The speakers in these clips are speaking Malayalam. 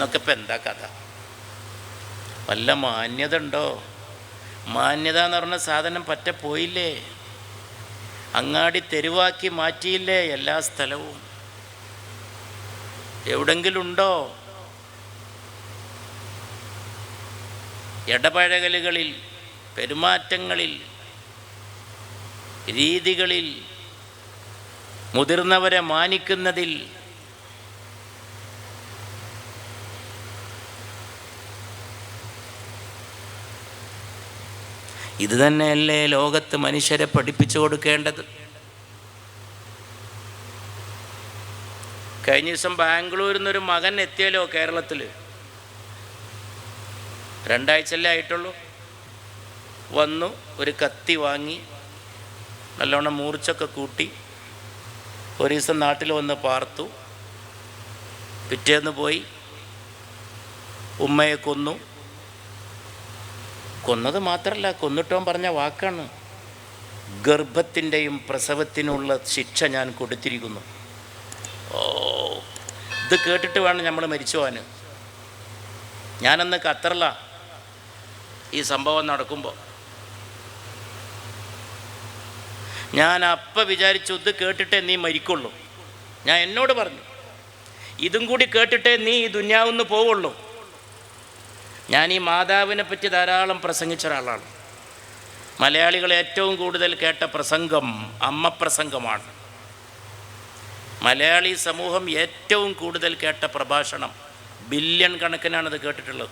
എന്നൊക്കെ ഇപ്പം എന്താ കഥ? വല്ല മാന്യത ഉണ്ടോ മാന്യത എന്ന് പറഞ്ഞ സാധനം പറ്റ പോയില്ലേ? അങ്ങാടി തെരുവാക്കി മാറ്റിയില്ലേ എല്ലാ സ്ഥലവും? എവിടെങ്കിലും ഉണ്ടോ ഇടപഴകലുകളിൽ പെരുമാറ്റങ്ങളിൽ രീതികളിൽ മുതിർന്നവരെ മാനിക്കുന്നതിൽ ഇത് തന്നെയല്ലേ ലോകത്ത് മനുഷ്യരെ പഠിപ്പിച്ചു കൊടുക്കേണ്ടത്? കഴിഞ്ഞ ദിവസം ബാംഗ്ലൂരിൽ നിന്നൊരു മകൻ എത്തിയല്ലോ കേരളത്തിൽ രണ്ടാഴ്ചയല്ലേ ആയിട്ടുള്ളൂ. വന്നു ഒരു കത്തി വാങ്ങി നല്ലോണം മൂർച്ചൊക്കെ കൂട്ടി ഒരു ദിവസം നാട്ടിൽ വന്ന് പാർത്തു. പിറ്റേന്ന് പോയി ഉമ്മയെ കൊന്നു. കൊന്നത് മാത്രമല്ല കൊന്നിട്ടോൻ പറഞ്ഞ വാക്കാണ്. ഗർഭത്തിന്റെയും പ്രസവത്തിനുള്ള ശിക്ഷ ഞാൻ കൊടുത്തിരിക്കുന്നു. ഓ ഇത് കേട്ടിട്ട് വേണം നമ്മൾ മരിച്ചു പോകാൻ. ഞാനന്ന് ഖത്തറില ഈ സംഭവം നടക്കുമ്പോൾ ഞാൻ അപ്പം വിചാരിച്ചു ഇത് കേട്ടിട്ടേ നീ മരിക്കുള്ളൂ. ഞാൻ എന്നോട് പറഞ്ഞു ഇതും കൂടി കേട്ടിട്ടേ നീ ഈ ദുന്യാവുന്ന് പോവുള്ളൂ. ഞാൻ ഈ മാതാവിനെ പറ്റി ധാരാളം പ്രസംഗിച്ച ഒരാളാണ്. മലയാളികൾ ഏറ്റവും കൂടുതൽ കേട്ട പ്രസംഗം അമ്മ പ്രസംഗമാണ്. മലയാളി സമൂഹം ഏറ്റവും കൂടുതൽ കേട്ട പ്രഭാഷണം ബില്യൺ കണക്കിനാണത് കേട്ടിട്ടുള്ളത്.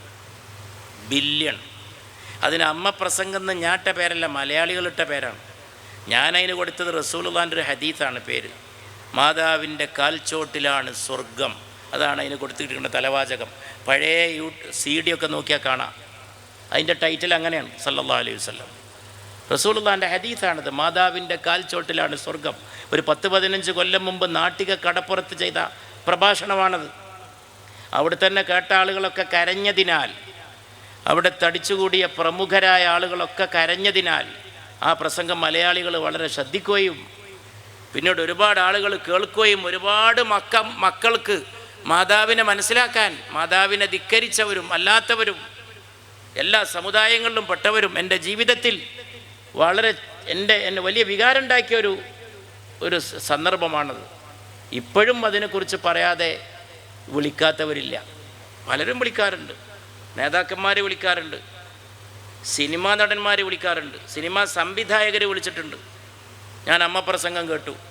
ബില്യൺ. അതിന് അമ്മ പ്രസംഗം എന്ന് ഞാട്ട പേരല്ല മലയാളികളിട്ട പേരാണ്. ഞാനതിന് കൊടുത്തത് റസൂലുള്ളാന്റെ ഒരു ഹദീസാണ് പേര്. മാതാവിന്റെ കാൽച്ചോട്ടിലാണ് സ്വർഗം. അതാണ് അതിന് കൊടുത്തിട്ടിരിക്കുന്ന തലവാചകം. പഴയ യൂ സി ഡി ഒക്കെ നോക്കിയാൽ കാണാം. അതിന്റെ ടൈറ്റിൽ അങ്ങനെയാണ് സല്ലാ അലൈഹി വസല്ലം. റസൂലുള്ളാന്റെ ഹദീസാണിത് മാതാവിന്റെ കാൽച്ചോട്ടിലാണ് സ്വർഗം ഒരു പത്ത് പതിനഞ്ച് കൊല്ലം മുമ്പ് നാട്ടിക കടപ്പുറത്ത് ചെയ്ത പ്രഭാഷണമാണത്. അവിടെ തന്നെ കേട്ട ആളുകളൊക്കെ കരഞ്ഞതിനാൽ അവിടെ തടിച്ചുകൂടിയ പ്രമുഖരായ ആളുകളൊക്കെ കരഞ്ഞതിനാൽ ആ പ്രസംഗം മലയാളികൾ വളരെ ശ്രദ്ധിക്കുകയും പിന്നീട് ഒരുപാട് ആളുകൾ കേൾക്കുകയും ഒരുപാട് മക്ക മക്കൾക്ക് മാതാവിനെ മനസ്സിലാക്കാൻ മാതാവിനെ ധിക്കരിച്ചവരും അല്ലാത്തവരും എല്ലാ സമുദായങ്ങളിലും പെട്ടവരും എന്റെ ജീവിതത്തിൽ വളരെ എന്റെ എന്നെ വലിയ വികാരംണ്ടാക്കിയ ഒരു ഒരു സന്ദർഭമാണത്. ഇപ്പോഴും അതിനെക്കുറിച്ച് പറയാതെ വിളിക്കാത്തവരില്ല. പലരും വിളിക്കാറുണ്ട്. നേതാക്കന്മാർ വിളിക്കാറുണ്ട്. സിനിമാ നടന്മാർ വിളിക്കാറുണ്ട്. സിനിമാ സംവിധായകർ വിളിച്ചിട്ടുണ്ട്. ഞാൻ അമ്മ പ്രസംഗം കേട്ടു.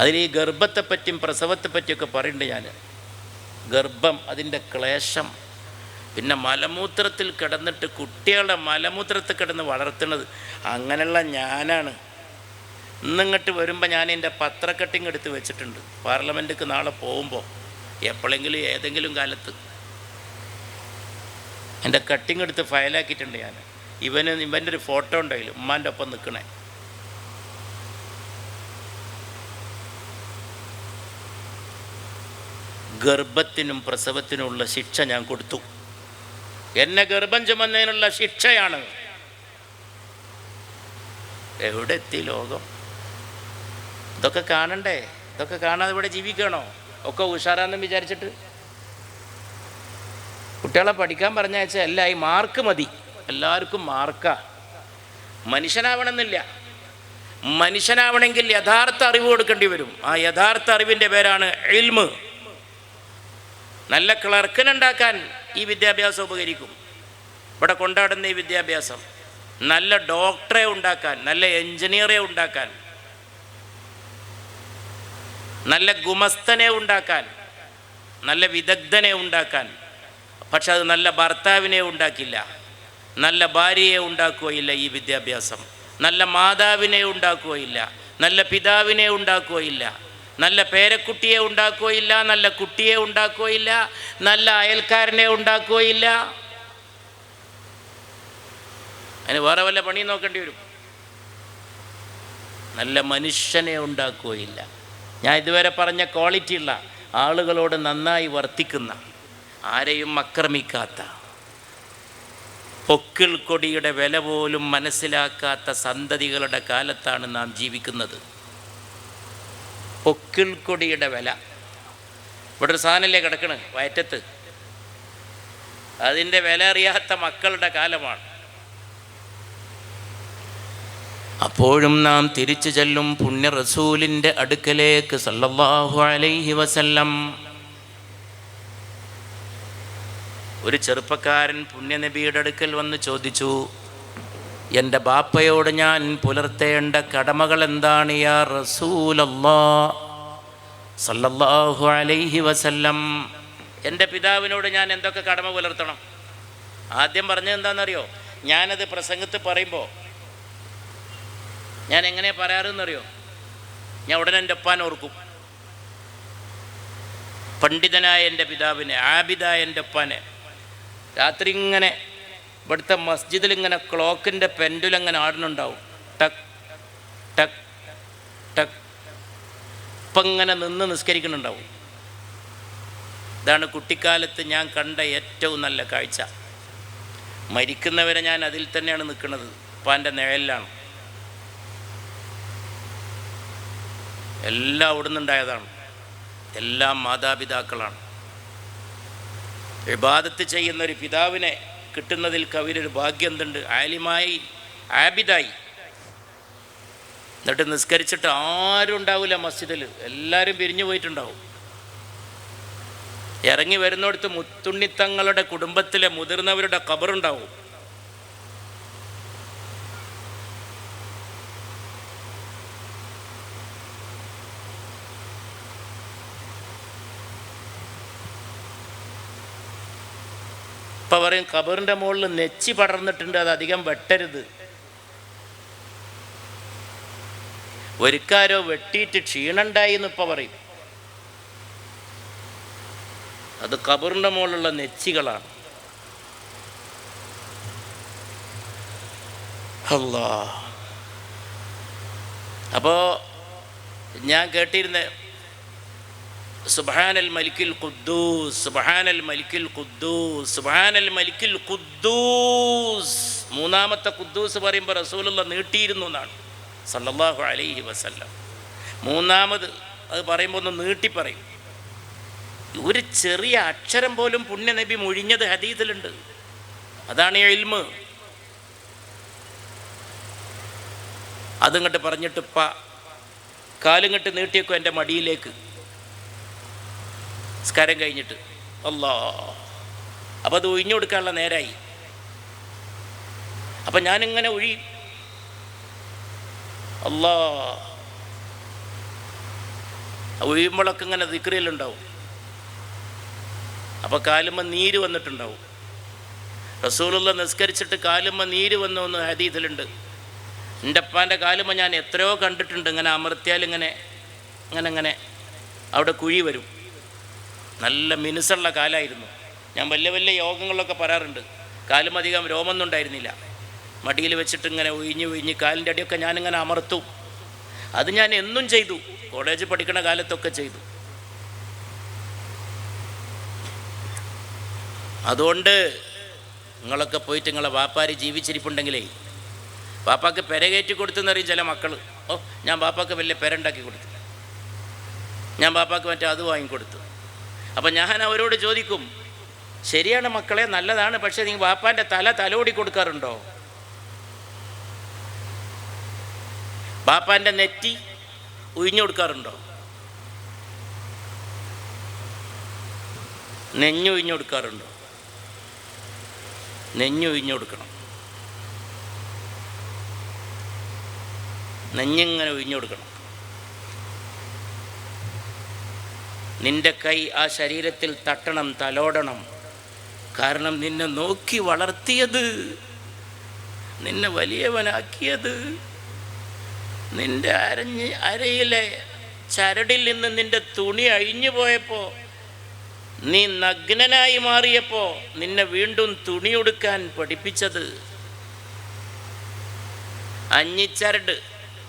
അതിൽ ഈ ഗർഭത്തെപ്പറ്റിയും പ്രസവത്തെപ്പറ്റിയൊക്കെ പറയുന്നുണ്ട് ഞാൻ ഗർഭം അതിന്റെ ക്ലേശം. പിന്നെ മലമൂത്രത്തിൽ കിടന്നിട്ട് കുട്ടികളുടെ മലമൂത്രത്തിൽ കിടന്ന് വളർത്തുന്നത് അങ്ങനെയുള്ള ഞാനാണ്. ഇന്നിങ്ങോട്ട് വരുമ്പോൾ ഞാൻ എന്റെ പത്ര കട്ടിങ് എടുത്ത് വെച്ചിട്ടുണ്ട്. പാർലമെന്റിക്ക് നാളെ പോകുമ്പോൾ എപ്പോഴെങ്കിലും ഏതെങ്കിലും കാലത്ത്. എന്റെ കട്ടിങ് എടുത്ത് ഫയലാക്കിയിട്ടുണ്ട് ഞാൻ ഇവന് ഇവന്റെ ഒരു ഫോട്ടോ ഉണ്ടായില്ല ഉമ്മാന്റെ ഒപ്പം നിൽക്കണേ. ഗർഭത്തിനും പ്രസവത്തിനുമുള്ള ശിക്ഷ ഞാൻ കൊടുത്തു. എന്നെ ഗർഭം ചുമന്നതിനുള്ള ശിക്ഷയാണ്. എവിടെ എത്തി ലോകം? ഇതൊക്കെ കാണണ്ടേ? ഇതൊക്കെ കാണാതെ ഇവിടെ ജീവിക്കണോ? ഒക്കെ ഉഷാറാന്ന് വിചാരിച്ചിട്ട്. കുട്ടികളെ പഠിക്കാൻ പറഞ്ഞയച്ചാൽ അല്ല ഈ മാർക്ക് മതി. എല്ലാവർക്കും മാർക്കാ മനുഷ്യനാവണമെന്നില്ല. മനുഷ്യനാവണമെങ്കിൽ യഥാർത്ഥ അറിവ് കൊടുക്കേണ്ടി വരും. ആ യഥാർത്ഥ അറിവിന്റെ പേരാണ് എൽമ് നല്ല ക്ലർക്കിനുണ്ടാക്കാൻ ഈ വിദ്യാഭ്യാസം ഉപകരിക്കും. ഇവിടെ കൊണ്ടാടുന്ന ഈ വിദ്യാഭ്യാസം. നല്ല ഡോക്ടറെ ഉണ്ടാക്കാൻ നല്ല എഞ്ചിനീയറെ ഉണ്ടാക്കാൻ. നല്ല ഗുമസ്തനെ ഉണ്ടാക്കാൻ നല്ല വിദഗ്ധനെ ഉണ്ടാക്കാൻ. പക്ഷെ അത് നല്ല ഭർത്താവിനെ ഉണ്ടാക്കില്ല. നല്ല ഭാര്യയെ ഉണ്ടാക്കുകയില്ല ഈ വിദ്യാഭ്യാസം. നല്ല മാതാവിനെ ഉണ്ടാക്കുകയില്ല. നല്ല പിതാവിനെ ഉണ്ടാക്കുകയില്ല. നല്ല പേരക്കുട്ടിയെ ഉണ്ടാക്കുകയില്ല നല്ല കുട്ടിയെ ഉണ്ടാക്കുകയില്ല നല്ല അയൽക്കാരനെ ഉണ്ടാക്കുകയില്ല. അതിന് വേറെ വല്ല പണി നോക്കേണ്ടി വരും. നല്ല മനുഷ്യനെ ഉണ്ടാക്കുകയില്ല. ഞാൻ ഇതുവരെ പറഞ്ഞ ക്വാളിറ്റി ഉള്ള ആളുകളോട് നന്നായി വർത്തിക്കുന്ന ആരെയും ആക്രമിക്കാത്ത പൊക്കിൾ കൊടിയുടെ വില പോലും മനസ്സിലാക്കാത്ത സന്തതികളുടെ കാലത്താണ് നാം ജീവിക്കുന്നത്. പൊക്കിൾ കൊടിയുടെ വില. ഇവിടെ ഒരു സാധനമല്ലേ കിടക്കണ്? വയറ്റത്ത്. അതിന്റെ വില അറിയാത്ത മക്കളുടെ കാലമാണ്. അപ്പോഴും നാം തിരിച്ചു ചെല്ലും പുണ്യ റസൂലിന്റെ അടുക്കലേക്ക് സല്ലല്ലാഹു അലൈഹി വസല്ലം. ഒരു ചെറുപ്പക്കാരൻ പുണ്യനബിയുടെ അടുക്കൽ വന്ന് ചോദിച്ചു എന്റെ ബാപ്പയോട് ഞാൻ പുലർത്തേണ്ട കടമകൾ എന്താണ് യാ റസൂലല്ലാ? സല്ലല്ലാഹു അലൈഹി വസല്ലം. എന്റെ പിതാവിനോട് ഞാൻ എന്തൊക്കെ കടമ പുലർത്തണം? ആദ്യം പറഞ്ഞത് എന്താണെന്നറിയോ? ഞാനത് പ്രസംഗത്ത് പറയുമ്പോൾ ഞാൻ എങ്ങനെ പറയാറെന്നറിയോ? ഞാൻ ഉടനെ എന്റെ ഒപ്പാൻ ഓർക്കും. പണ്ഡിതനായ എന്റെ പിതാവിനെ ആബിദായ എന്റെ ഒപ്പാനെ രാത്രി ഇങ്ങനെ ഇവിടുത്തെ മസ്ജിദിൽ ഇങ്ങനെ ക്ലോക്കിന്റെ പെൻഡുലങ്ങനെ ആടുന്നുണ്ടാവും. ടക് ടക് ടക്. ഇപ്പം ഇങ്ങനെ നിന്ന് നിസ്കരിക്കുന്നുണ്ടാവും. ഇതാണ് കുട്ടിക്കാലത്ത് ഞാൻ കണ്ട ഏറ്റവും നല്ല കാഴ്ച. മരിക്കുന്നവരെ ഞാൻ അതിൽ തന്നെയാണ് നിൽക്കുന്നത്. ഉപ്പാന്റെ നിഴലിലാണ്. എല്ലാം അവിടുന്ന് ഉണ്ടായതാണ്. എല്ലാം മാതാപിതാക്കളാണ്. വിവാദത്ത് ചെയ്യുന്ന ഒരു പിതാവിനെ കിട്ടുന്നതിൽ കവിരൊരു ഭാഗ്യം എന്തുണ്ട് ആലിമായി ആബിതായി എന്നിട്ട് നിസ്കരിച്ചിട്ട് ആരും ഉണ്ടാവില്ല മസ്ജിദിൽ എല്ലാവരും പിരിഞ്ഞു പോയിട്ടുണ്ടാവും. ഇറങ്ങി വരുന്നിടത്ത് മുത്തുണ്ണിത്തങ്ങളുടെ കുടുംബത്തിലെ മുതിർന്നവരുടെ കബറുണ്ടാവും ഇപ്പം പറയും കബറിന്റെ മുകളിൽ നെച്ചി പടർന്നിട്ടുണ്ട് അത് അധികം വെട്ടരുത്. ഒരുക്കാരോ വെട്ടിയിട്ട് ക്ഷീണുണ്ടായി എന്ന് ഇപ്പം പറയും. അത് കബറിന്റെ മുകളിലുള്ള നെച്ചികളാണ്. അല്ലാ അപ്പോൾ ഞാൻ കേട്ടിരുന്ന സുബാനൽ മലിക്കിൽ ഖുദ്ദൂസ് സുബാനൽ മലിക്കിൽ ഖുദ്ദൂസ് സുബാനൽ മലിക്കിൽ ഖുദ്ദൂസ്. മൂന്നാമത്തെ ഖുദ്ദൂസ് പറയുമ്പോൾ റസൂലുള്ള നീട്ടിയിരുന്നു എന്നാണ്. സല്ലല്ലാഹു അലൈഹി വസല്ലം. മൂന്നാമത് അത് പറയുമ്പോൾ ഒന്ന് നീട്ടി പറയും. ഒരു ചെറിയ അക്ഷരം പോലും പുണ്യ പുണ്യനബി മുഴിഞ്ഞത് ഹദീസിലുണ്ട്. അതാണ് ഈ ഇൽമ്. അതിങ്ങോട്ട് പറഞ്ഞിട്ട് പ കാലിങ്ങോട്ട് നീട്ടിയേക്കും എന്റെ മടിയിലേക്ക്. സ്കാരം കഴിഞ്ഞിട്ട്. അല്ലോ. അപ്പം അത് ഒഴിഞ്ഞു കൊടുക്കാനുള്ള നേരായി. അപ്പം ഞാനിങ്ങനെ ഒഴി. അല്ലോ. ഒഴിയുമ്പോഴൊക്കെ ഇങ്ങനെ ദിക്രിയിലുണ്ടാവും അപ്പോൾ കാലുമ്മ നീര് വന്നിട്ടുണ്ടാവും. റസൂലുള്ള നിസ്കരിച്ചിട്ട് കാലുമ്മ നീര് വന്നു എന്ന് ഹദീസിലുണ്ട്. എന്റെ അപ്പാന്റെ കാലുമ്മ ഞാൻ എത്രയോ കണ്ടിട്ടുണ്ട്. ഇങ്ങനെ അമർത്തിയാൽ ഇങ്ങനെ ഇങ്ങനെ ഇങ്ങനെ. അവിടെ കുഴി വരും. നല്ല മിനുസുള്ള കാലായിരുന്നു. ഞാൻ വലിയ വലിയ യോഗങ്ങളിലൊക്കെ പറയാറുണ്ട്. കാലും അധികം രോമൊന്നും ഉണ്ടായിരുന്നില്ല. മടിയിൽ വെച്ചിട്ട് ഇങ്ങനെ ഒഴിഞ്ഞ് ഒഴിഞ്ഞ് കാലിന്റെ അടിയൊക്കെ ഞാനിങ്ങനെ അമർത്തും. അത് ഞാൻ എന്നും ചെയ്തു. കോളേജ് പഠിക്കുന്ന കാലത്തൊക്കെ ചെയ്തു. അതുകൊണ്ട് നിങ്ങളൊക്കെ പോയിട്ട് നിങ്ങളെ വാപ്പാര് ജീവിച്ചിരിപ്പുണ്ടെങ്കിലേ വാപ്പാക്ക് പെരകയറ്റി കൊടുത്തെന്നറിയും ചില മക്കൾ ഓ ഞാൻ വാപ്പാക്ക് വലിയ പെരണ്ടാക്കി കൊടുത്തു. ഞാൻ വാപ്പാക്ക് മറ്റേ അത് വാങ്ങിക്കൊടുത്തു. അപ്പം ഞാൻ അവരോട് ചോദിക്കും ശരിയാണ് മക്കളെ നല്ലതാണ് പക്ഷേ നിങ്ങൾ വാപ്പാന്റെ തല തലോടി കൊടുക്കാറുണ്ടോ? ബാപ്പാന്റെ നെറ്റി ഉഴിഞ്ഞു കൊടുക്കാറുണ്ടോ? നെഞ്ഞുഴിഞ്ഞു കൊടുക്കാറുണ്ടോ? നെഞ്ഞുഴിഞ്ഞു കൊടുക്കണം. നെഞ്ഞിങ്ങനെ ഉഴിഞ്ഞു കൊടുക്കണം. നിന്റെ കൈ ആ ശരീരത്തിൽ തട്ടണം തലോടണം. കാരണം നിന്നെ നോക്കി വളർത്തിയത് നിന്നെ വലിയവനാക്കിയത് നിന്റെ അരഞ്ഞ് അരയിലെ ചരടിൽ നിന്ന് നിന്റെ തുണി അഴിഞ്ഞു പോയപ്പോൾ നീ നഗ്നനായി മാറിയപ്പോൾ നിന്നെ വീണ്ടും തുണിയൊടുക്കാൻ പഠിപ്പിച്ചത്. അഞ്ഞിച്ചരട്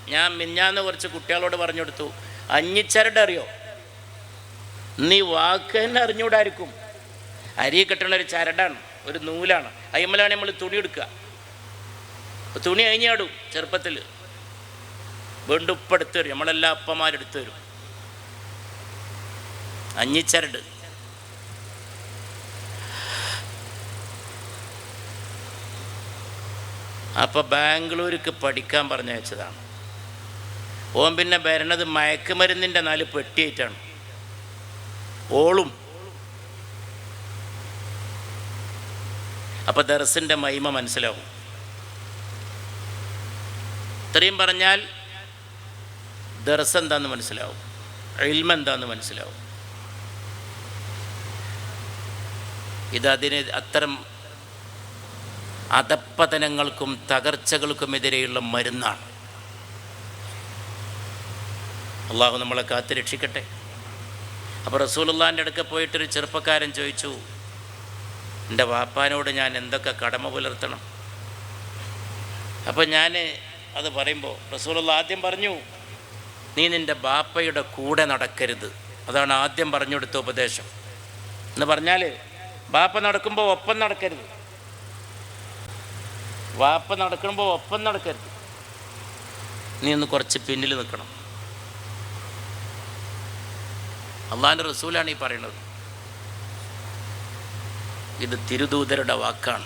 ഞാൻ മിഞ്ഞാന്ന് കുറച്ച് കുട്ടികളോട് പറഞ്ഞു കൊടുത്തു. അഞ്ഞിച്ചരട് അറിയോ? നീ വാക്ക് തന്നെ അറിഞ്ഞുകൂടായിരിക്കും. അരി കെട്ടണ ഒരു ചരടാണ് ഒരു നൂലാണ്. അയ്യമ്മലാണ് നമ്മൾ തുണി എടുക്കുക. തുണി അഴിഞ്ഞാടും ചെറുപ്പത്തിൽ. വീണ്ടും ഇപ്പം എടുത്തു വരും നമ്മളെല്ലാ അപ്പന്മാരെടുത്തു വരും അഞ്ഞിച്ചരട്. അപ്പോൾ ബാംഗ്ലൂർക്ക് പഠിക്കാൻ പറഞ്ഞയച്ചതാണ്. ഓൻ പിന്നെ വരണത് മയക്കുമരുന്നിന്റെ നാല് പെട്ടിയായിട്ടാണ്. ഓളും. അപ്പോൾ ദർസിന്റെ മഹിമ മനസ്സിലാവും. ഇത്രയും പറഞ്ഞാൽ ദർസ് എന്താന്ന് മനസ്സിലാവും. ഇൽമ എന്താന്ന് മനസ്സിലാവും. ഇതതിന് അത്തരം അധപ്പതനങ്ങൾക്കും തകർച്ചകൾക്കുമെതിരെയുള്ള മരുന്നാണ്. അള്ളാഹു നമ്മളെ കാത്തു രക്ഷിക്കട്ടെ. അപ്പോൾ റസൂലുള്ളാന്റെ അടുക്ക പോയിട്ടൊരു ചെറുപ്പക്കാരൻ ചോദിച്ചു എന്റെ വാപ്പാനോട് ഞാൻ എന്തൊക്കെ കടമ പുലർത്തണം? അപ്പോൾ ഞാൻ അത് പറയുമ്പോൾ റസൂലുള്ള ആദ്യം പറഞ്ഞു നീ നിന്റെ ബാപ്പയുടെ കൂടെ നടക്കരുത്. അതാണ് ആദ്യം പറഞ്ഞു കൊടുത്ത ഉപദേശം. എന്ന് പറഞ്ഞാൽ ബാപ്പ നടക്കുമ്പോൾ ഒപ്പം നടക്കരുത്. വാപ്പ നടക്കുമ്പോൾ ഒപ്പം നടക്കരുത്. നീ ഒന്ന് കുറച്ച് പിന്നിൽ നിൽക്കണം. അള്ളാഹിന്റെ റസൂലാണ് ഈ പറയുന്നത്. ഇത് തിരുദൂതരുടെ വാക്കാണ്.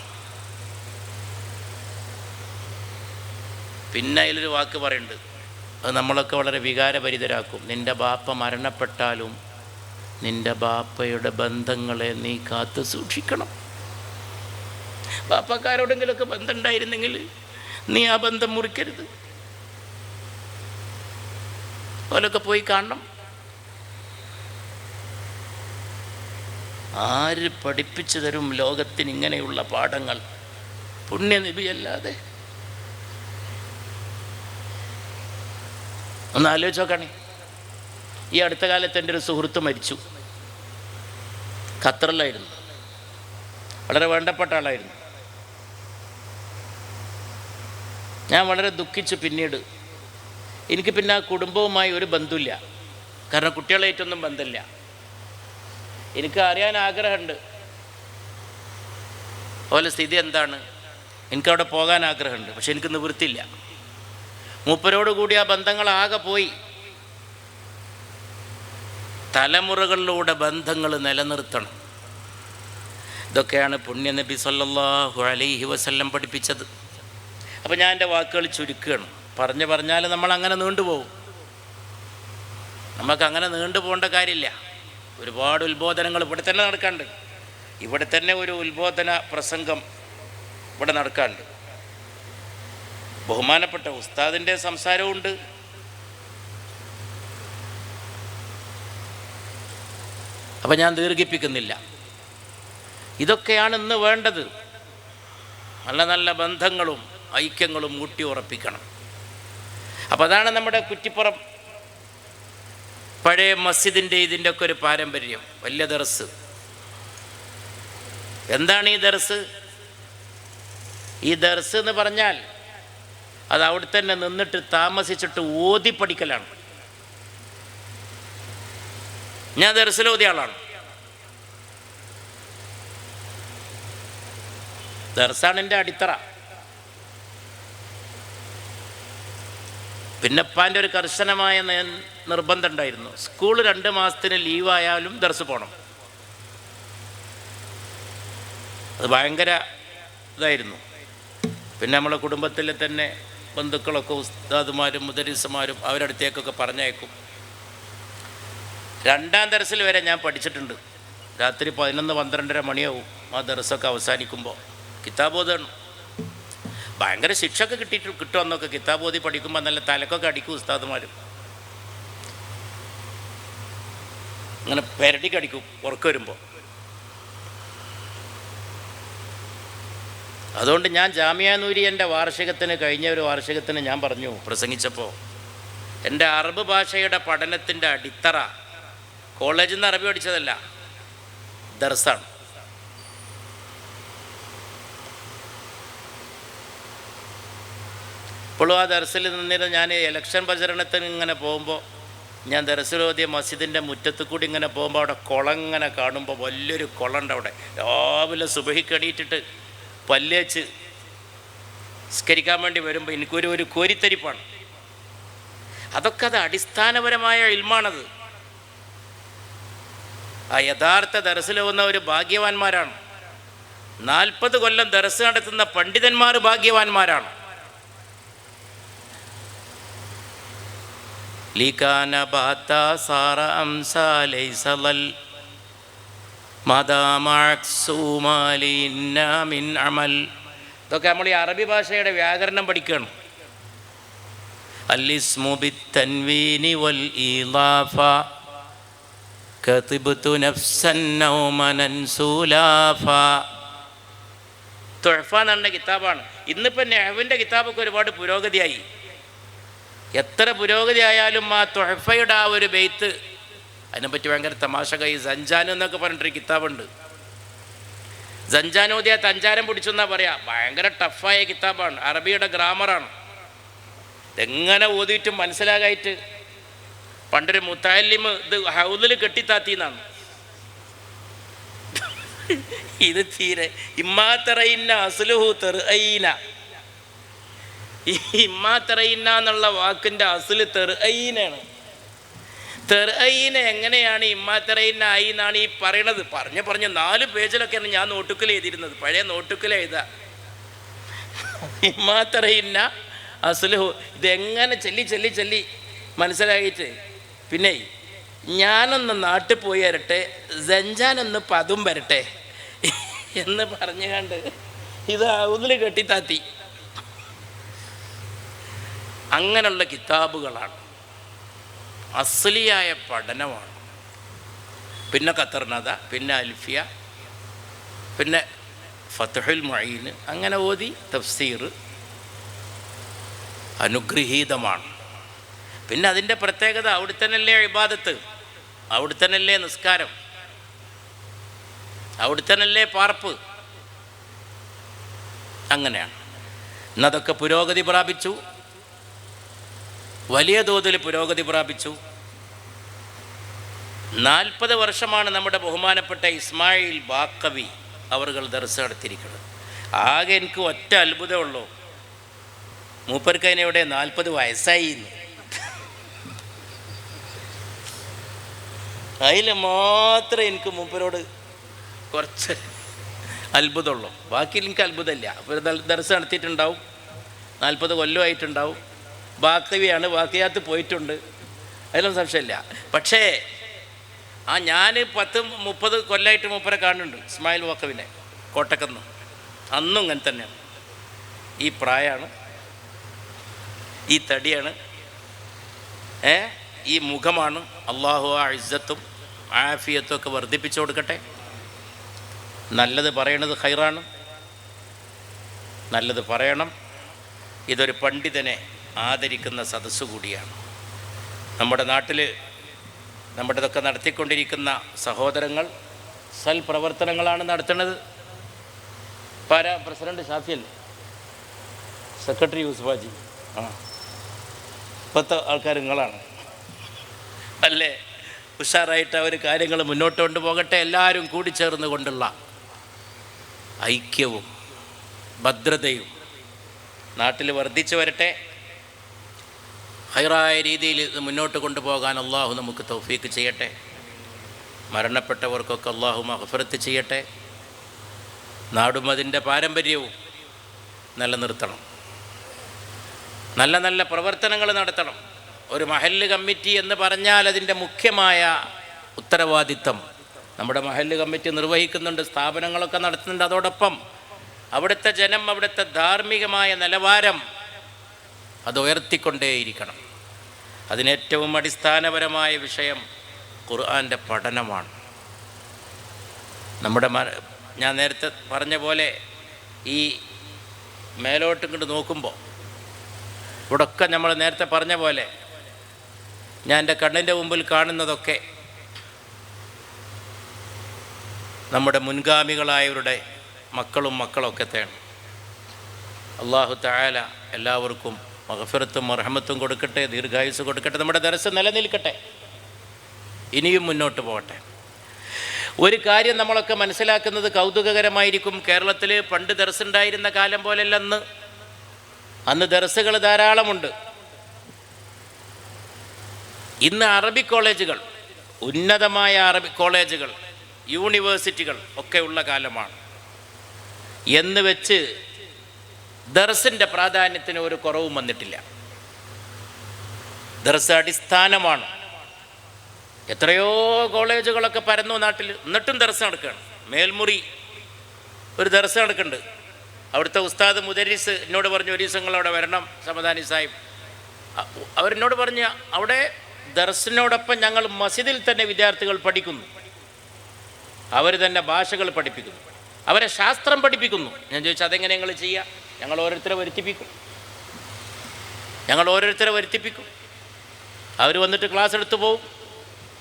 പിന്നെ അതിലൊരു വാക്ക് പറയുന്നുണ്ട്. അത് നമ്മളൊക്കെ വളരെ വികാരഭരിതരാക്കും. നിന്റെ ബാപ്പ മരണപ്പെട്ടാലും നിന്റെ ബാപ്പയുടെ ബന്ധങ്ങളെ നീ കാത്തു സൂക്ഷിക്കണം. ബാപ്പക്കാരോടെങ്കിലൊക്കെ ബന്ധം ഉണ്ടായിരുന്നെങ്കിൽ നീ ആ ബന്ധം മുറിക്കരുത്. ഓലൊക്കെ പോയി കാണണം. ആര് പഠിപ്പിച്ചു തരും ലോകത്തിന് ഇങ്ങനെയുള്ള പാഠങ്ങൾ പുണ്യനിധിയല്ലാതെ ഒന്ന് ആലോചിച്ച് നോക്കണേ. ഈ അടുത്ത കാലത്ത് എന്റെ ഒരു സുഹൃത്ത് മരിച്ചു. ഖത്തറിലായിരുന്നു. വളരെ വേണ്ടപ്പെട്ട ആളായിരുന്നു. ഞാൻ വളരെ ദുഃഖിച്ചു പിന്നീട്. എനിക്ക് പിന്നെ ആ കുടുംബവുമായി ഒരു ബന്ധമില്ല കാരണം കുട്ടികളായിട്ടൊന്നും ബന്ധമില്ല എനിക്ക് അറിയാൻ ആഗ്രഹമുണ്ട്. അതുപോലെ സ്ഥിതി എന്താണ്? എനിക്കവിടെ പോകാൻ ആഗ്രഹമുണ്ട് പക്ഷെ എനിക്ക് നിവൃത്തിയില്ല. മൂപ്പരോട് കൂടി ആ ബന്ധങ്ങളാകെ പോയി. തലമുറകളിലൂടെ ബന്ധങ്ങൾ നിലനിർത്തണം. ഇതൊക്കെയാണ് പുണ്യനബി സല്ലാഹു അലൈഹി വസല്ലം പഠിപ്പിച്ചത്. അപ്പോൾ ഞാൻ എന്റെ വാക്കുകൾ ചുരുക്കുകയാണ്. പറഞ്ഞു പറഞ്ഞാൽ നമ്മൾ അങ്ങനെ നീണ്ടുപോകും. നമുക്ക് അങ്ങനെ നീണ്ടു പോകേണ്ട കാര്യമില്ല. ഒരുപാട് ഉത്ബോധനങ്ങൾ ഇവിടെ തന്നെ നടക്കാണ്ട് ഇവിടെ തന്നെ ഒരു ഉത്ബോധന പ്രസംഗം ഇവിടെ നടക്കാണ്ട് ബഹുമാനപ്പെട്ട ഉസ്താദിന്റെ സംസാരമുണ്ട് അപ്പം ഞാൻ ദീർഘിപ്പിക്കുന്നില്ല. ഇതൊക്കെയാണ് ഇന്ന് വേണ്ടത്. നല്ല നല്ല ബന്ധങ്ങളും ഐക്യങ്ങളും ഊട്ടി ഉറപ്പിക്കണം അപ്പോൾ അതാണ് നമ്മുടെ കുറ്റിപ്പുറം പഴയ മസ്ജിദിന്റെ ഇതിന്റെ ഒക്കെ ഒരു പാരമ്പര്യം വലിയ ദർസ്. എന്താണ് ഈ ദർസ്? ഈ ദർസ് എന്ന് പറഞ്ഞാൽ അത് അവിടെ തന്നെ നിന്നിട്ട് താമസിച്ചിട്ട് ഓതി പഠിക്കലാണ്. ഞാൻ ദർസിൽ ഓതിയ ആളാണ്. ദർസാണ് എന്റെ അടിത്തറ. പിന്നപ്പാന്റെ ഒരു കർശനമായ നിർബന്ധം ഉണ്ടായിരുന്നു. സ്കൂൾ രണ്ട് മാസത്തിന് ലീവായാലും ദർസ് പോകണം അത് ഭയങ്കര ഇതായിരുന്നു. പിന്നെ നമ്മളെ കുടുംബത്തിലെ തന്നെ ബന്ധുക്കളൊക്കെ ഉസ്താദുമാരും മുദരീസുമാരും അവരടുത്തേക്കൊക്കെ പറഞ്ഞയക്കും. രണ്ടാം ദർസിൽ വരെ ഞാൻ പഠിച്ചിട്ടുണ്ട്. രാത്രി പതിനൊന്ന് പന്ത്രണ്ടര മണിയാവും ആ ദർസൊക്കെ അവസാനിക്കുമ്പോൾ. കിതാബോധമാണ് ഭയങ്കര ശിക്ഷയൊക്കെ കിട്ടിയിട്ട് കിട്ടുമെന്നൊക്കെ കിതാബോധി പഠിക്കുമ്പോൾ നല്ല തലക്കൊക്കെ അടിക്കും ഉസ്താദുമാരും. അങ്ങനെ പെരടി കടിക്കും ഉറക്കം വരുമ്പോൾ അതുകൊണ്ട് ഞാൻ ജാമ്യാനൂരി എന്റെ വാർഷികത്തിന് കഴിഞ്ഞ ഒരു വാർഷികത്തിന് ഞാൻ പറഞ്ഞു പ്രസംഗിച്ചപ്പോൾ എന്റെ അറബ് ഭാഷയുടെ പഠനത്തിന്റെ അടിത്തറ കോളേജിൽ നിന്ന് അറബി പഠിച്ചതല്ല ദർസാണ്. ഇപ്പോഴും ആ ദർസിൽ നിന്നിരുന്ന് ഞാൻ ഇലക്ഷൻ പ്രചരണത്തിന് ഇങ്ങനെ പോകുമ്പോൾ ഞാൻ ദർസിലോതിയ മസ്ജിദിന്റെ മുറ്റത്ത് കൂടി ഇങ്ങനെ പോകുമ്പോൾ അവിടെ കുളം ഇങ്ങനെ കാണുമ്പോൾ വലിയൊരു കുളമുണ്ട് അവിടെ. രാവിലെ സുബഹിക്കടിയിട്ടിട്ട് പല്ലേച്ച് സ്കരിക്കാൻ വേണ്ടി വരുമ്പോൾ എനിക്കൊരു ഒരു കോരിത്തരിപ്പാണ്. അതൊക്കെ അത് അടിസ്ഥാനപരമായ ഇൽമാണത്. ആ യഥാർത്ഥ ദർസിൽ വന്ന ഒരു ഭാഗ്യവാന്മാരാണ്. നാൽപ്പത് കൊല്ലം ദർസ് നടത്തുന്ന പണ്ഡിതന്മാർ ഭാഗ്യവാന്മാരാണ്. ലീകാന ബാത്ത സാറ അംസ ലൈസലൽ മദാമഅക്സുമാലിന്ന മിൻ അമൽ ഇതൊക്കെ നമ്മൾ ഈ അറബി ഭാഷയുടെ വ്യാകരണം പഠിക്കണം الاسم بالتنوين والإضافة كتبت نفسا نوما سلافا തുഴഫ എന്ന് പറഞ്ഞ കിതാബാണ് ഇന്നിപ്പോൾ നെഹവിൻ്റെ കിതാബൊക്കെ ഒരുപാട് പുരോഗതിയായി എത്ര പുരോഗതി ആയാലും ആ തുഴഫയുടെ ആ ഒരു ബെയ്ത്ത് അതിനെപ്പറ്റി ഭയങ്കര തമാശ കൈ. സഞ്ചാനം എന്നൊക്കെ പറഞ്ഞിട്ടൊരു കിതാബുണ്ട്. സഞ്ചാനോദിയ തഞ്ചാരം പിടിച്ചു എന്നാ പറയാ. ഭയങ്കര ടഫായ കിതാബാണ്. അറബിയുടെ ഗ്രാമറാണ് ഇതെങ്ങനെ ഓതിയിട്ടും മനസ്സിലാകായിട്ട് പണ്ടൊരു മുത്താലിമ് ഇത് ഹൗദിൽ കെട്ടിത്താത്തിന്നാണ്. ഇത് തീരെ. ഇമ്മാത്തറയിന്ന അസുലുഹു തെറുഅയ്ന ഈ ഇമ്മാത്തറയിന്ന എന്നുള്ള വാക്കിന്റെ അസിൽ തെറയിനാണ് തെറയിന എങ്ങനെയാണ് ഇമ്മാത്തറയിന്ന ആയി എന്നാണ് ഈ പറയണത്? പറഞ്ഞ് പറഞ്ഞ് നാല് പേജിലൊക്കെയാണ് ഞാൻ നോട്ടുക്കൽ എഴുതിയിരുന്നത്. പഴയ നോട്ടുക്കൽ എഴുതാ. ഇമ്മാത്തറയിന്ന അസുലു ഇതെങ്ങനെ ചൊല്ലി ചൊല്ലി ചൊല്ലി മനസ്സിലായിട്ട് പിന്നെ ഞാനൊന്ന് നാട്ടിൽ പോയി വരട്ടെ ജഞ്ചാനൊന്ന് പതും വരട്ടെ എന്ന് പറഞ്ഞു കണ്ട് ഇത് ഔതിൽ കെട്ടിത്താത്തി. അങ്ങനെയുള്ള കിതാബുകളാണ്. അസ്ലിയായ പഠനമാണ്. പിന്നെ ഖത്തർനദ പിന്നെ അൽഫിയ പിന്നെ ഫത്തുഹുൽ മൊയ്ന് അങ്ങനെ ഓതി തഫ്സീർ അനുഗ്രഹീതമാണ്. പിന്നെ അതിന്റെ പ്രത്യേകത അവിടെ തന്നെയല്ലേ ഇബാദത്ത്? അവിടെ തന്നെയല്ലേ നിസ്കാരം? അവിടെ തന്നെയല്ലേ പാർപ്പ്? അങ്ങനെയാണ്. ഇന്നതൊക്കെ പുരോഗതി പ്രാപിച്ചു. വലിയ തോതിൽ പുരോഗതി പ്രാപിച്ചു. നാൽപ്പത് വർഷമാണ് നമ്മുടെ ബഹുമാനപ്പെട്ട ഇസ്മായിൽ ബാക്കവി അവർകൾ ദർശ നടത്തിയിരിക്കുന്നത്. ആകെ എനിക്ക് ഒറ്റ അത്ഭുതമുള്ളൂ മൂപ്പർക്ക് നാൽപ്പത് വയസ്സായി. അതിൽ മാത്രമേ എനിക്ക് മൂപ്പരോട് കുറച്ച് അത്ഭുതമുള്ളൂ. ബാക്കി എനിക്ക് അത്ഭുതമില്ല. അപ്പോൾ ദർശനം നടത്തിയിട്ടുണ്ടാവും. നാൽപ്പത് കൊല്ലമായിട്ടുണ്ടാവും. ബാക്കവിയാണ് ബാക്കിയാത്ത് പോയിട്ടുണ്ട്. അതിലൊന്നും സംശയമില്ല. പക്ഷേ ആ ഞാൻ പത്ത് മുപ്പത് കൊല്ലമായിട്ട് മൂപ്പരെ കാണുന്നുണ്ട് ഇസ്മായിൽ വാക്കവിനെ കോട്ടക്കുന്ന്. അന്നും ഇങ്ങനെ തന്നെയാണ്. ഈ പ്രായമാണ് ഈ തടിയാണ് ഏ ഈ മുഖമാണ് അള്ളാഹു ആ ഇജ്ജത്തും ആഫിയത്തും ഒക്കെ വർദ്ധിപ്പിച്ചു കൊടുക്കട്ടെ. നല്ലത് പറയണത് ഹൈറാണ് നല്ലത് പറയണം. ഇതൊരു പണ്ഡിതനെ ആദരിക്കുന്ന സദസ്സ് കൂടിയാണ് നമ്മുടെ നാട്ടിൽ നമ്മുടെ ഇതൊക്കെ നടത്തിക്കൊണ്ടിരിക്കുന്ന സഹോദരങ്ങൾ സൽപ്രവർത്തനങ്ങളാണ് നടത്തുന്നത്. പാര പ്രസിഡന്റ് ഷാഫിയല്ലേ സെക്രട്ടറി യൂസുഫാജി. ആ. ഇപ്പോഴത്തെ ആൾക്കാർ നിങ്ങളാണ്. അല്ലേ? ഉഷാറായിട്ട് അവർ കാര്യങ്ങൾ മുന്നോട്ട് കൊണ്ടുപോകട്ടെ. എല്ലാവരും കൂടി ചേർന്ന് കൊണ്ടുള്ള ഐക്യവും ഭദ്രതയും നാട്ടിൽ വർദ്ധിച്ചു വരട്ടെ. ഹൈറായ രീതിയിൽ ഇത് മുന്നോട്ട് കൊണ്ടുപോകാൻ അള്ളാഹു നമുക്ക് തൗഫീക്ക് ചെയ്യട്ടെ. മരണപ്പെട്ടവർക്കൊക്കെ അള്ളാഹു മഹഫറത്ത് ചെയ്യട്ടെ. നാടും അതിന്റെ പാരമ്പര്യവും നിലനിർത്തണം. നല്ല നല്ല പ്രവർത്തനങ്ങൾ നടത്തണം. ഒരു മഹല്ല് കമ്മിറ്റി എന്ന് പറഞ്ഞാൽ അതിന്റെ മുഖ്യമായ ഉത്തരവാദിത്തം. നമ്മുടെ മഹല്ല് കമ്മിറ്റി നിർവഹിക്കുന്നുണ്ട് സ്ഥാപനങ്ങളൊക്കെ നടത്തുന്നുണ്ട്. അതോടൊപ്പം അവിടുത്തെ ജനം അവിടുത്തെ ധാർമ്മികമായ നിലവാരം അത് ഉയർത്തിക്കൊണ്ടേയിരിക്കണം. അതിനേറ്റവും അടിസ്ഥാനപരമായ വിഷയം ഖുർആന്റെ പഠനമാണ്. നമ്മുടെ ഞാൻ നേരത്തെ പറഞ്ഞ പോലെ ഈ മേലോട്ട് ഇങ്ങോട്ട് നോക്കുമ്പോൾ ഇവിടൊക്കെ നമ്മൾ നേരത്തെ പറഞ്ഞ പോലെ ഞാൻ എന്റെ കണ്ണിന്റെ മുമ്പിൽ കാണുന്നതൊക്കെ നമ്മുടെ മുൻഗാമികളായവരുടെ മക്കളും മക്കളൊക്കെ തേണം അള്ളാഹു തായാല എല്ലാവർക്കും മഹഫിറത്തും മർഹമത്തും കൊടുക്കട്ടെ ദീർഘായുസ് കൊടുക്കട്ടെ നമ്മുടെ ദരസ് നിലനിൽക്കട്ടെ. ഇനിയും മുന്നോട്ട് പോകട്ടെ. ഒരു കാര്യം നമ്മളൊക്കെ മനസ്സിലാക്കുന്നത് കൗതുകകരമായിരിക്കും. കേരളത്തിൽ പണ്ട് ദർസുണ്ടായിരുന്ന കാലം പോലെയല്ല അന്ന്. അന്ന് ദർസുകൾ ധാരാളമുണ്ട്. ഇന്ന് അറബി കോളേജുകൾ ഉന്നതമായ അറബി കോളേജുകൾ യൂണിവേഴ്സിറ്റികൾ ഒക്കെ ഉള്ള കാലമാണ്. എന്ന് വെച്ച് ദർസിന്റെ പ്രാധാന്യത്തിന് ഒരു കുറവും വന്നിട്ടില്ല. ദർസ് അടിസ്ഥാനമാണ്. എത്രയോ കോളേജുകളൊക്കെ പരന്നു നാട്ടിൽ എന്നിട്ടും ദർസ് നടക്കുകയാണ് മേൽമുറി ഒരു ദർസ് നടക്കുന്നുണ്ട്. അവിടുത്തെ ഉസ്താദ് മുദരീസ് എന്നോട് പറഞ്ഞു ഒരു ദിവസങ്ങൾ അവിടെ വരണം സമദാനി സാഹിബ്. അവരെന്നോട് പറഞ്ഞ അവിടെ ദർസിനോടൊപ്പം ഞങ്ങൾ മസ്ജിദിൽ തന്നെ വിദ്യാർത്ഥികൾ പഠിക്കുന്നു. അവർ തന്നെ ഭാഷകൾ പഠിപ്പിക്കുന്നു. അവരെ ശാസ്ത്രം പഠിപ്പിക്കുന്നു. ഞാൻ ചോദിച്ചാൽ അതെങ്ങനെ ഞങ്ങൾ ചെയ്യുക? ഞങ്ങൾ ഓരോരുത്തരെ വരുത്തിപ്പിക്കും. ഞങ്ങൾ ഓരോരുത്തരെ വരുത്തിപ്പിക്കും. അവർ വന്നിട്ട് ക്ലാസ് എടുത്തു പോവും.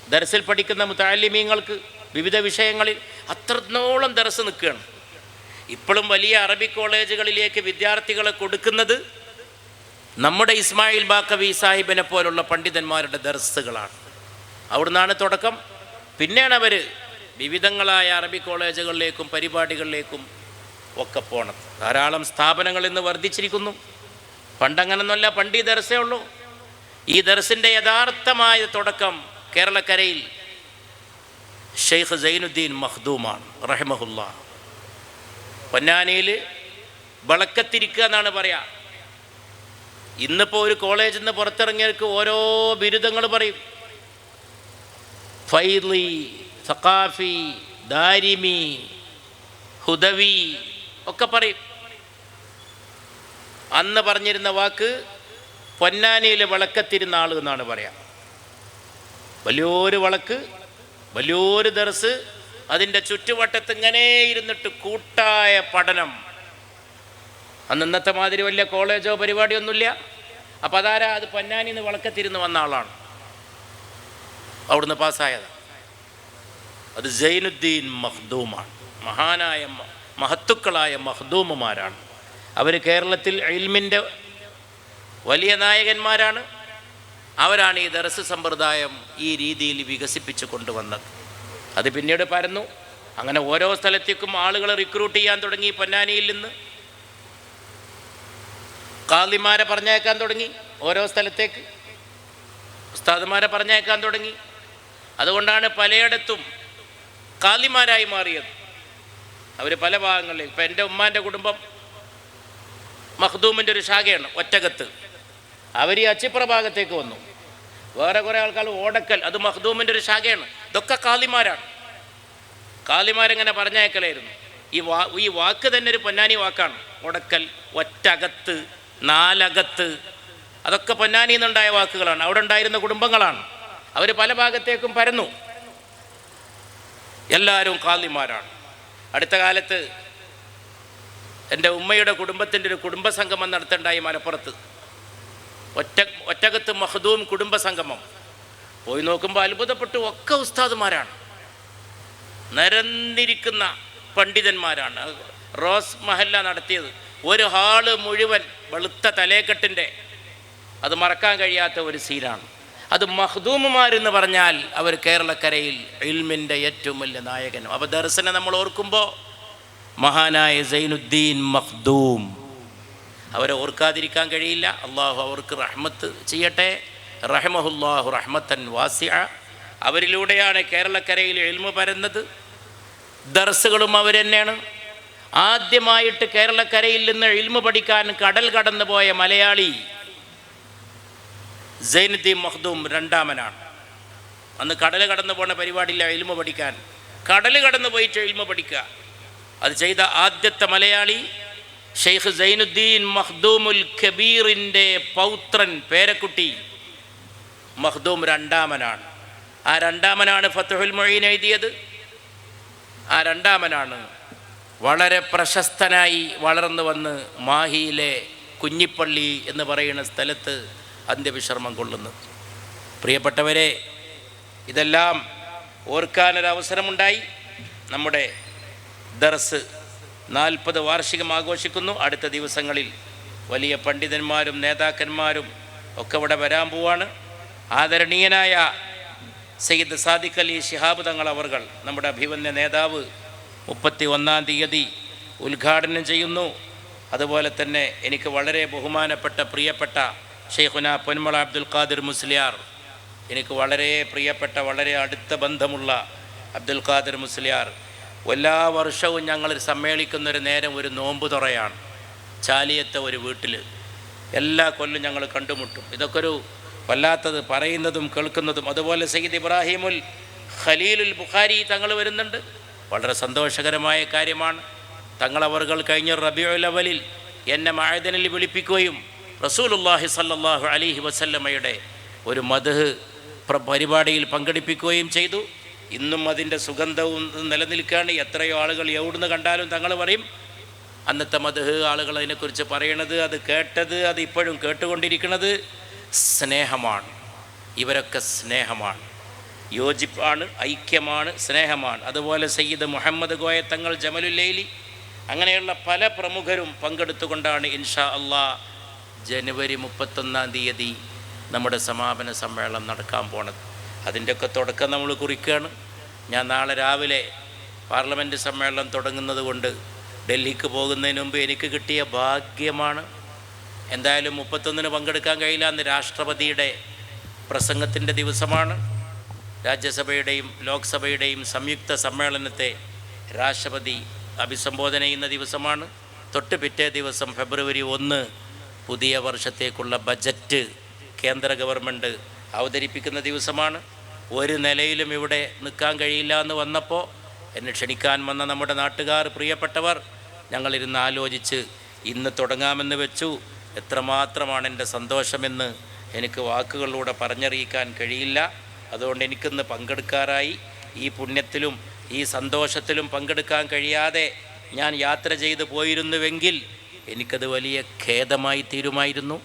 ദർസിൽ പഠിക്കുന്ന മുത്താലിമീങ്ങൾക്ക് വിവിധ വിഷയങ്ങളിൽ അത്രത്തോളം ദർസ് നിൽക്കുകയാണ്. ഇപ്പോഴും വലിയ അറബി കോളേജുകളിലേക്ക് വിദ്യാർത്ഥികളെ കൊടുക്കുന്നത് നമ്മുടെ ഇസ്മായിൽ ബാക്കവി സാഹിബിനെ പോലുള്ള പണ്ഡിതന്മാരുടെ ദർസുകളാണ്. അവിടുന്നാണ് തുടക്കം. പിന്നെയാണ് അവർ വിവിധങ്ങളായ അറബി കോളേജുകളിലേക്കും പരിപാടികളിലേക്കും ഒക്കെ പോണത് ധാരാളം സ്ഥാപനങ്ങൾ ഇന്ന് വർദ്ധിച്ചിരിക്കുന്നു. പണ്ടങ്ങനൊന്നുമല്ല പണ്ട് ഈ ദർസേ ഉള്ളൂ. ഈ ദർസിന്റെ യഥാർത്ഥമായ തുടക്കം കേരളക്കരയിൽ ഷെയ്ഖ് സൈനുദ്ദീൻ മഖ്ദൂമാണ് റഹ്മഹുല്ല. പൊന്നാനിയിൽ വളക്കത്തിരിക്കുക എന്നാണ് പറയാ. ഇന്നിപ്പോൾ ഒരു കോളേജിൽ നിന്ന് പുറത്തിറങ്ങിയവർക്ക് ഓരോ ബിരുദങ്ങൾ പറയും. ഫൈലി സഖാഫി ദാരിമി ഹുദവി ഒക്കെ അന്ന് പറഞ്ഞിരുന്ന വാക്ക് പൊന്നാനിയിൽ വിളക്കത്തിരുന്ന ആൾ എന്നാണ് പറയാം. വലിയൊരു വിളക്ക് വലിയൊരു ദർസ് അതിന്റെ ചുറ്റുവട്ടത്ത് ഇങ്ങനെ ഇരുന്നിട്ട് കൂട്ടായ പഠനം. അന്ന് ഇന്നത്തെ മാതിരി വലിയ കോളേജോ പരിപാടിയോ ഒന്നുമില്ല അപ്പം അതാരാ അത് പൊന്നാനിന്ന് വിളക്കത്തിരുന്ന് വന്ന ആളാണ്? അവിടുന്ന് പാസ്സായത്. അത് ജൈനുദ്ദീൻ മഹ്ദൂമാണ്. മഹാനായ മഹത്തുക്കളായ മഹ്ദൂമുമാരാണ്. അവർ കേരളത്തിൽ ഇൽമിന്റെ വലിയ നായകന്മാരാണ്. അവരാണ് ഈ ദർസ് സമ്പ്രദായം ഈ രീതിയിൽ വികസിപ്പിച്ചു കൊണ്ടുവന്നത്. അത് പിന്നീട് പരന്നു. അങ്ങനെ ഓരോ സ്ഥലത്തേക്കും ആളുകളെ റിക്രൂട്ട് ചെയ്യാൻ തുടങ്ങി പൊന്നാനിയിൽ നിന്ന്. കാളിമാരെ പറഞ്ഞയക്കാൻ തുടങ്ങി ഓരോ സ്ഥലത്തേക്ക്. ഉസ്താദുമാരെ പറഞ്ഞയക്കാൻ തുടങ്ങി. അതുകൊണ്ടാണ് പലയിടത്തും കാളിമാരായി മാറിയത്. അവർ പല ഭാഗങ്ങളിൽ. ഇപ്പം എന്റെ ഉമ്മാന്റെ കുടുംബം മഖ്ദൂമിന്റെ ഒരു ശാഖയാണ് ഒറ്റകത്ത്. അവർ ഈ അച്ചിപ്പുറ ഭാഗത്തേക്ക് വന്നു. വേറെ കുറേ ആൾക്കാർ ഓടക്കൽ അത് മഖ്ദൂമിന്റെ ഒരു ശാഖയാണ്. ഇതൊക്കെ കാലിമാരാണ്. കാലിമാരെങ്ങനെ പറഞ്ഞയക്കലായിരുന്നു? ഈ വാ ഈ വാക്ക് തന്നെ ഒരു പൊന്നാനി വാക്കാണ്. ഓടക്കൽ ഒറ്റകത്ത് നാലകത്ത്. അതൊക്കെ പൊന്നാനിയിൽ നിന്നുണ്ടായ വാക്കുകളാണ്. അവിടെ ഉണ്ടായിരുന്ന കുടുംബങ്ങളാണ്. അവർ പല ഭാഗത്തേക്കും പരന്നു. എല്ലാവരും കാളിമാരാണ് അടുത്ത കാലത്ത് എന്റെ ഉമ്മയുടെ കുടുംബത്തിന്റെ ഒരു കുടുംബസംഗമം നടത്തണ്ടായി മലപ്പുറത്ത്. ഒറ്റ ഒറ്റകത്ത് മഹദൂം കുടുംബസംഗമം. പോയി നോക്കുമ്പോൾ അത്ഭുതപ്പെട്ടു ഒക്കെ ഉസ്താദുമാരാണ്. നിരന്നിരിക്കുന്ന പണ്ഡിതന്മാരാണ്. റോസ് മഹല്ല നടത്തിയത്. ഒരു ഹാൾ മുഴുവൻ വെളുത്ത തലേക്കെട്ടിന്റെ അത് മറക്കാൻ കഴിയാത്ത ഒരു സീനാണ്. അത് മഹ്ദൂമുമാരെന്ന് പറഞ്ഞാൽ അവർ കേരളക്കരയിൽ ഇൽമിന്റെ ഏറ്റവും വലിയ നായകനും. അപ്പോൾ ദർശനെ നമ്മൾ ഓർക്കുമ്പോൾ മഹാനായ സൈനുദ്ദീൻ മഖ്ദൂം അവരെ ഓർക്കാതിരിക്കാൻ കഴിയില്ല. അള്ളാഹു അവർക്ക് റഹ്മത്ത് ചെയ്യട്ടെ. റഹ്മഹുല്ലാഹു റഹ്മത്തൻ വാസിയ അവരിലൂടെയാണ് കേരളക്കരയിൽ എൽമ പരന്നത്. ദർസുകളും അവർ തന്നെയാണ് ആദ്യമായിട്ട് കേരളക്കരയിൽ നിന്ന് ഇൽമ പഠിക്കാൻ കടൽ കടന്നു പോയ മലയാളി സൈനുദ്ദീൻ മഹ്ദൂം രണ്ടാമനാണ്. അന്ന് കടൽ കടന്നു പോണ പരിപാടിയില്ല എൽമ പഠിക്കാൻ. കടൽ കടന്നു പോയിട്ട് എൽമ പഠിക്കുക. അത് ചെയ്ത ആദ്യത്തെ മലയാളി ഷെയ്ഖ് സൈനുദ്ദീൻ മഹ്ദൂമുൽ കബീറിന്റെ പൗത്രൻ പേരക്കുട്ടി മഹ്ദൂം രണ്ടാമനാണ്. ആ രണ്ടാമനാണ് ഫത്തുഹുൽ മൊഴീൻ എഴുതിയത്. ആ രണ്ടാമനാണ് വളരെ പ്രശസ്തനായി വളർന്നു വന്ന് മാഹിയിലെ കുഞ്ഞിപ്പള്ളി എന്ന് പറയുന്ന സ്ഥലത്ത് അന്ത്യവിശ്രമം കൊള്ളുന്നത് പ്രിയപ്പെട്ടവരെ ഇതെല്ലാം ഓർക്കാനൊരവസരമുണ്ടായി. നമ്മുടെ ദർസ് നാൽപ്പത് വാർഷികം ആഘോഷിക്കുന്നു. അടുത്ത ദിവസങ്ങളിൽ വലിയ പണ്ഡിതന്മാരും നേതാക്കന്മാരും ഒക്കെ ഇവിടെ വരാൻ പോവാണ്. ആദരണീയനായ സയ്യിദ് സാദിഖ് അലി ശിഹാബ് തങ്ങൾ അവർകൾ നമ്മുടെ അഭിമന്യ നേതാവ് മുപ്പത്തി ഒന്നാം തീയതി ഉദ്ഘാടനം ചെയ്യുന്നു. അതുപോലെ തന്നെ എനിക്ക് വളരെ ബഹുമാനപ്പെട്ട പ്രിയപ്പെട്ട ഷെയ്ഖുന പൊന്മള അബ്ദുൽ ഖാദിർ മുസ്ലിയാർ. എനിക്ക് വളരെ പ്രിയപ്പെട്ട വളരെ അടുത്ത ബന്ധമുള്ള അബ്ദുൽ ഖാദിർ മുസ്ലിയാർ. എല്ലാ വർഷവും ഞങ്ങൾ സമ്മേളിക്കുന്നൊരു നേരം ഒരു നോമ്പ് തുറയാണ്. ചാലിയത്തെ ഒരു വീട്ടിൽ എല്ലാ കൊല്ലും ഞങ്ങൾ കണ്ടുമുട്ടും. ഇതൊക്കെ ഒരു വല്ലാത്തത് പറയുന്നതും കേൾക്കുന്നതും. അതുപോലെ സയ്യിദ് ഇബ്രാഹിമുൽ ഖലീലുൽ ബുഖാരി തങ്ങൾ വരുന്നുണ്ട്. വളരെ സന്തോഷകരമായ കാര്യമാണ്. തങ്ങളവറുകൾ കഴിഞ്ഞ റബിയുൽ അവലിൽ എന്നെ മായതനിൽ വിളിപ്പിക്കുകയും റസൂലുല്ലാഹി സല്ലാഹു അലിഹി വസല്ലമ്മയുടെ ഒരു മത് പരിപാടിയിൽ പങ്കെടുപ്പിക്കുകയും ചെയ്തു. ഇന്നും അതിന്റെ സുഗന്ധവും നിലനിൽക്കുകയാണ്. എത്രയോ ആളുകൾ എവിടുന്ന് കണ്ടാലും തങ്ങൾ പറയും അന്നത്തെ മധു ആളുകൾ അതിനെക്കുറിച്ച് പറയണത് അത് കേട്ടത് അത് ഇപ്പോഴും കേട്ടുകൊണ്ടിരിക്കുന്നത് സ്നേഹമാണ്. ഇവരൊക്കെ സ്നേഹമാണ്. യോജിപ്പാണ് ഐക്യമാണ് സ്നേഹമാണ്. അതുപോലെ സയ്യിദ് മുഹമ്മദ് ഗോയ തങ്ങൾ ജമലുല്ലൈലി അങ്ങനെയുള്ള പല പ്രമുഖരും പങ്കെടുത്തുകൊണ്ടാണ് ഇൻഷാ അള്ളാ ജനുവരി മുപ്പത്തൊന്നാം തീയതി നമ്മുടെ സമാപന സമ്മേളനം നടക്കാൻ പോണത്. അതിന്റെയൊക്കെ തുടക്കം നമ്മൾ കുറിക്കുകയാണ് ഞാൻ നാളെ രാവിലെ പാർലമെന്റ് സമ്മേളനം തുടങ്ങുന്നത് കൊണ്ട് ഡൽഹിക്ക് പോകുന്നതിന് മുമ്പ് എനിക്ക് കിട്ടിയ ഭാഗ്യമാണ്. എന്തായാലും മുപ്പത്തൊന്നിന് പങ്കെടുക്കാൻ കഴിയില്ല അന്ന് രാഷ്ട്രപതിയുടെ പ്രസംഗത്തിന്റെ ദിവസമാണ്. രാജ്യസഭയുടെയും ലോക്സഭയുടെയും സംയുക്ത സമ്മേളനത്തെ രാഷ്ട്രപതി അഭിസംബോധന ചെയ്യുന്ന ദിവസമാണ്. തൊട്ട് പിറ്റേ ദിവസം ഫെബ്രുവരി ഒന്ന് പുതിയ വർഷത്തേക്കുള്ള ബജറ്റ് കേന്ദ്ര ഗവൺമെന്റ് അവതരിപ്പിക്കുന്ന ദിവസമാണ്. ഒരു നിലയിലും ഇവിടെ നിൽക്കാൻ കഴിയില്ല എന്ന് വന്നപ്പോൾ എന്നെ ക്ഷണിക്കാൻ വന്ന നമ്മുടെ നാട്ടുകാർ പ്രിയപ്പെട്ടവർ ഞങ്ങളിരുന്ന് ആലോചിച്ച് ഇന്ന് തുടങ്ങാമെന്ന് വെച്ചു. എത്രമാത്രമാണ് എന്റെ സന്തോഷമെന്ന് എനിക്ക് വാക്കുകളിലൂടെ പറഞ്ഞറിയിക്കാൻ കഴിയില്ല. അതുകൊണ്ട് എനിക്കിന്ന് പങ്കെടുക്കാറായി. ഈ പുണ്യത്തിലും ഈ സന്തോഷത്തിലും പങ്കെടുക്കാൻ കഴിയാതെ ഞാൻ യാത്ര ചെയ്തു പോയിരുന്നുവെങ്കിൽ എനിക്കത് വലിയ ഖേദമായി തീരുമായിരുന്നു.